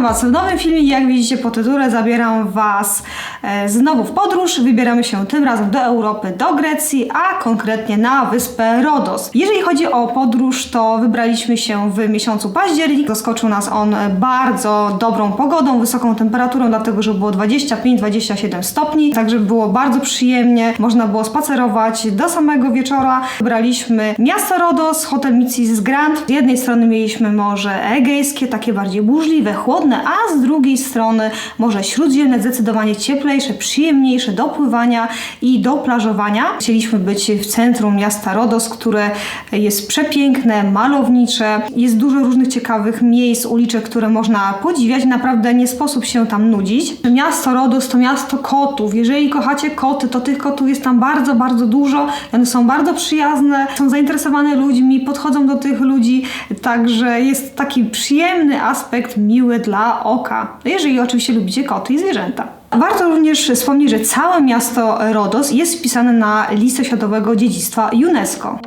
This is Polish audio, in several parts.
Witam Was w nowym filmie. Jak widzicie po tytule, zabieram Was e, znowu w podróż. Wybieramy się tym razem do Europy, do Grecji, a konkretnie na wyspę Rodos. Jeżeli chodzi o podróż, to wybraliśmy się w miesiącu październik. Zaskoczył nas on bardzo dobrą pogodą, wysoką temperaturą, dlatego że było 25-27 stopni, także było bardzo przyjemnie. Można było spacerować do samego wieczora. Wybraliśmy miasto Rodos, hotel Micis Grand. Z jednej strony mieliśmy Morze Egejskie, takie bardziej burzliwe, chłodne, a z drugiej strony Morze Śródziemne, zdecydowanie cieplejsze, przyjemniejsze do pływania i do plażowania. Chcieliśmy być w centrum miasta Rodos, które jest przepiękne, malownicze. Jest dużo różnych ciekawych miejsc, uliczek, które można podziwiać. Naprawdę nie sposób się tam nudzić. Miasto Rodos to miasto kotów. Jeżeli kochacie koty, to tych kotów jest tam bardzo, bardzo dużo. One są bardzo przyjazne, są zainteresowane ludźmi, podchodzą do tych ludzi, także jest taki przyjemny aspekt, miły dla oka. Jeżeli oczywiście lubicie koty i zwierzęta. Warto również wspomnieć, że całe miasto Rodos jest wpisane na listę światowego dziedzictwa UNESCO.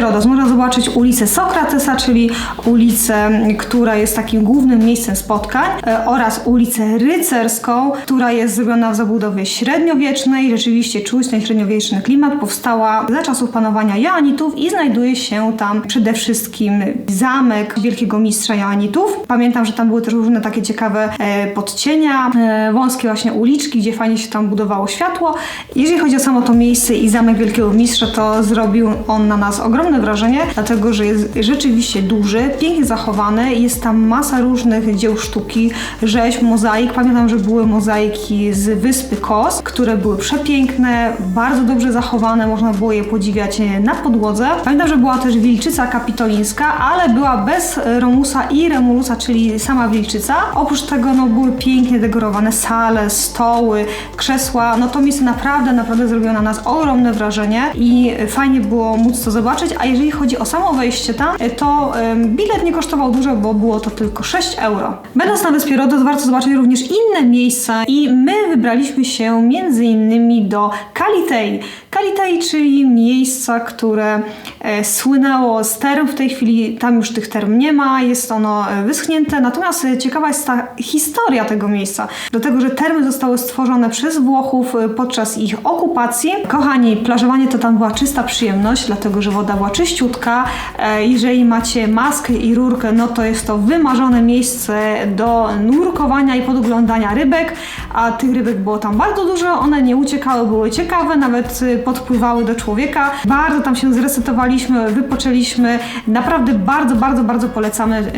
Rodos? Można zobaczyć ulicę Sokratesa, czyli ulicę, która jest takim głównym miejscem spotkań e, oraz ulicę Rycerską, która jest zrobiona w zabudowie średniowiecznej. Rzeczywiście czuć ten średniowieczny klimat. Powstała za czasów panowania Joanitów i znajduje się tam przede wszystkim zamek wielkiego mistrza Joanitów. Pamiętam, że tam były też różne takie ciekawe e, podcienia, e, wąskie właśnie uliczki, gdzie fajnie się tam budowało światło. Jeżeli chodzi o samo to miejsce i zamek wielkiego mistrza, to zrobił on na nas ogromne wrażenie, dlatego że jest rzeczywiście duży, pięknie zachowany. Jest tam masa różnych dzieł sztuki, rzeźb, mozaik. Pamiętam, że były mozaiki z wyspy Kos, które były przepiękne, bardzo dobrze zachowane, można było je podziwiać na podłodze. Pamiętam, że była też wilczyca kapitolińska, ale była bez Romusa i Remulusa, czyli sama wilczyca. Oprócz tego no, były pięknie dekorowane sale, stoły, krzesła. No to miejsce naprawdę, naprawdę zrobiło na nas ogromne wrażenie i fajnie było móc to zobaczyć, a jeżeli chodzi o samo wejście tam, to em, bilet nie kosztował dużo, bo było to tylko 6 euro. Będąc na wyspie Rodos warto zobaczyć również inne miejsca i my wybraliśmy się między innymi do Kalitei. Kalitei, czyli miejsca, które e, słynęło z term. W tej chwili tam już tych term nie ma, jest ono e, wyschnięte. Natomiast e, ciekawa jest ta historia tego miejsca. Do tego, że termy zostały stworzone przez Włochów e, podczas ich okupacji. Kochani, plażowanie to tam była czysta przyjemność, dlatego że woda była czyściutka. E, Jeżeli macie maskę i rurkę, no to jest to wymarzone miejsce do nurkowania i podglądania rybek, a tych rybek było tam bardzo dużo. One nie uciekały, były ciekawe, nawet e, podpływały do człowieka. Bardzo tam się zresetowaliśmy, wypoczęliśmy. Naprawdę bardzo, bardzo, bardzo polecamy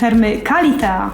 termy Kalitea.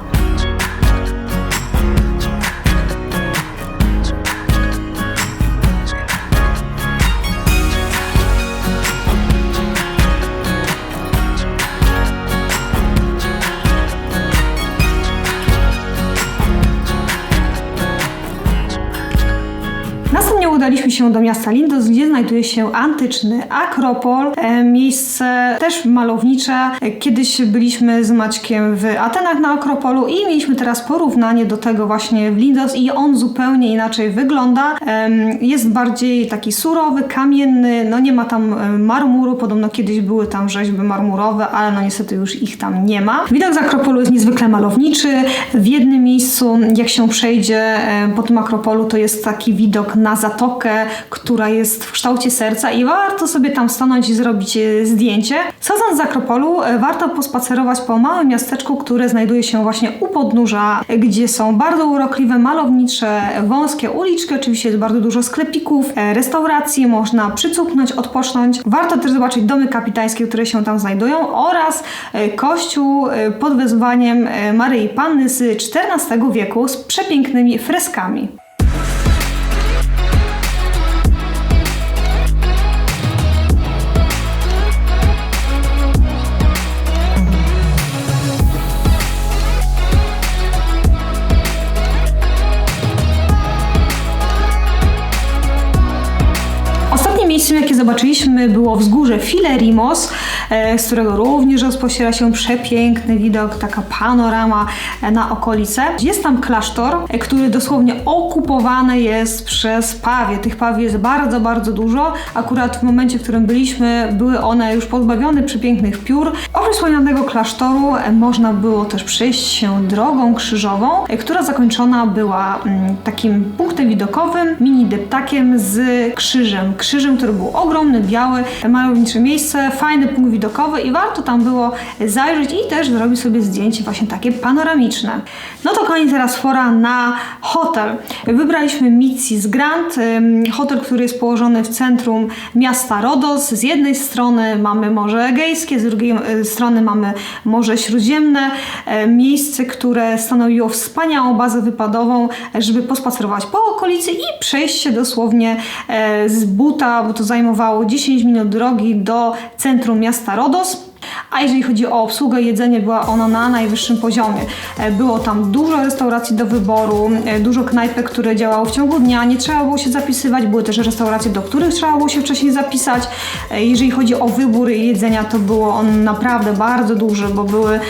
Udaliśmy się do miasta Lindos, gdzie znajduje się antyczny Akropol, e, miejsce też malownicze. E, Kiedyś byliśmy z Maćkiem w Atenach na Akropolu i mieliśmy teraz porównanie do tego właśnie w Lindos i on zupełnie inaczej wygląda. Em, Jest bardziej taki surowy, kamienny, no nie ma tam e, marmuru, podobno kiedyś były tam rzeźby marmurowe, ale no niestety już ich tam nie ma. Widok z Akropolu jest niezwykle malowniczy. W jednym miejscu, jak się przejdzie e, po tym Akropolu, to jest taki widok na zatokę, która jest w kształcie serca i warto sobie tam stanąć i zrobić e, zdjęcie. Schodząc z Akropolu, e, warto pospacerować po małym miasteczku, które znajduje się właśnie u podnóża, gdzie są bardzo urokliwe, malownicze, wąskie uliczki. Oczywiście jest bardzo dużo sklepików, e, restauracji, można przycupnąć, odpocząć. Warto też zobaczyć domy kapitańskie, które się tam znajdują oraz kościół pod wezwaniem Maryi Panny z XIV wieku z przepięknymi freskami. Zobaczyliśmy, było wzgórze Filerimos, z którego również rozpościera się przepiękny widok, taka panorama e, na okolice. Jest tam klasztor, e, który dosłownie okupowany jest przez pawie. Tych pawi jest bardzo, bardzo dużo. Akurat w momencie, w którym byliśmy, były one już pozbawione przepięknych piór. Oprócz wspomnianego klasztoru e, można było też przejść się drogą krzyżową, e, która zakończona była mm, takim punktem widokowym, mini deptakiem z krzyżem. Krzyżem, który był ogromny, biały, malownicze miejsce, fajny punkt widokowy i warto tam było zajrzeć i też zrobić sobie zdjęcie właśnie takie panoramiczne. No to kochani, teraz pora na hotel. Wybraliśmy Mitsis Grand, hotel, który jest położony w centrum miasta Rodos. Z jednej strony mamy Morze Egejskie, z drugiej y, strony mamy Morze Śródziemne. E, Miejsce, które stanowiło wspaniałą bazę wypadową, żeby pospacerować po okolicy i przejść się dosłownie e, z buta, bo to zajmowało 10 minut drogi do centrum miasta Rodos. A jeżeli chodzi o obsługę, jedzenie była ona na najwyższym poziomie. E, Było tam dużo restauracji do wyboru, e, dużo knajpek, które działały w ciągu dnia, nie trzeba było się zapisywać, były też restauracje, do których trzeba było się wcześniej zapisać. E, Jeżeli chodzi o wybór jedzenia, to było on naprawdę bardzo duży, bo były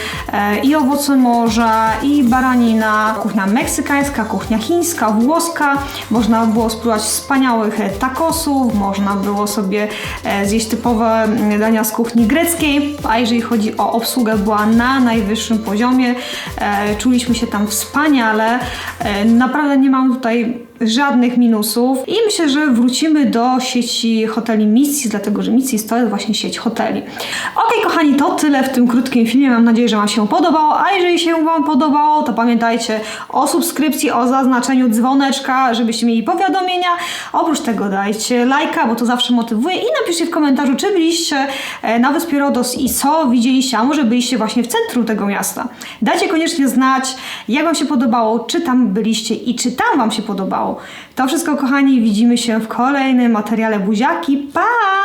i owoce morza, i baranina, kuchnia meksykańska, kuchnia chińska, włoska. Można było spróbować wspaniałych tacosów, można było sobie zjeść typowe dania z kuchni greckiej, a jeżeli chodzi o obsługę, była na najwyższym poziomie. E, Czuliśmy się tam wspaniale. E, Naprawdę nie mam tutaj żadnych minusów i myślę, że wrócimy do sieci hoteli Missis, dlatego że Missis to jest właśnie sieć hoteli. Ok, kochani, to tyle w tym krótkim filmie. Mam nadzieję, że Wam się podobało, a jeżeli się Wam podobało, to pamiętajcie o subskrypcji, o zaznaczeniu dzwoneczka, żebyście mieli powiadomienia. Oprócz tego dajcie lajka, bo to zawsze motywuje i napiszcie w komentarzu, czy byliście e, na wyspie Rodos i co widzieliście, a może byliście właśnie w centrum tego miasta. Dajcie koniecznie znać, jak Wam się podobało, czy tam byliście i czy tam Wam się podobało. To wszystko, kochani, widzimy się w kolejnym materiale Buziaki. Pa!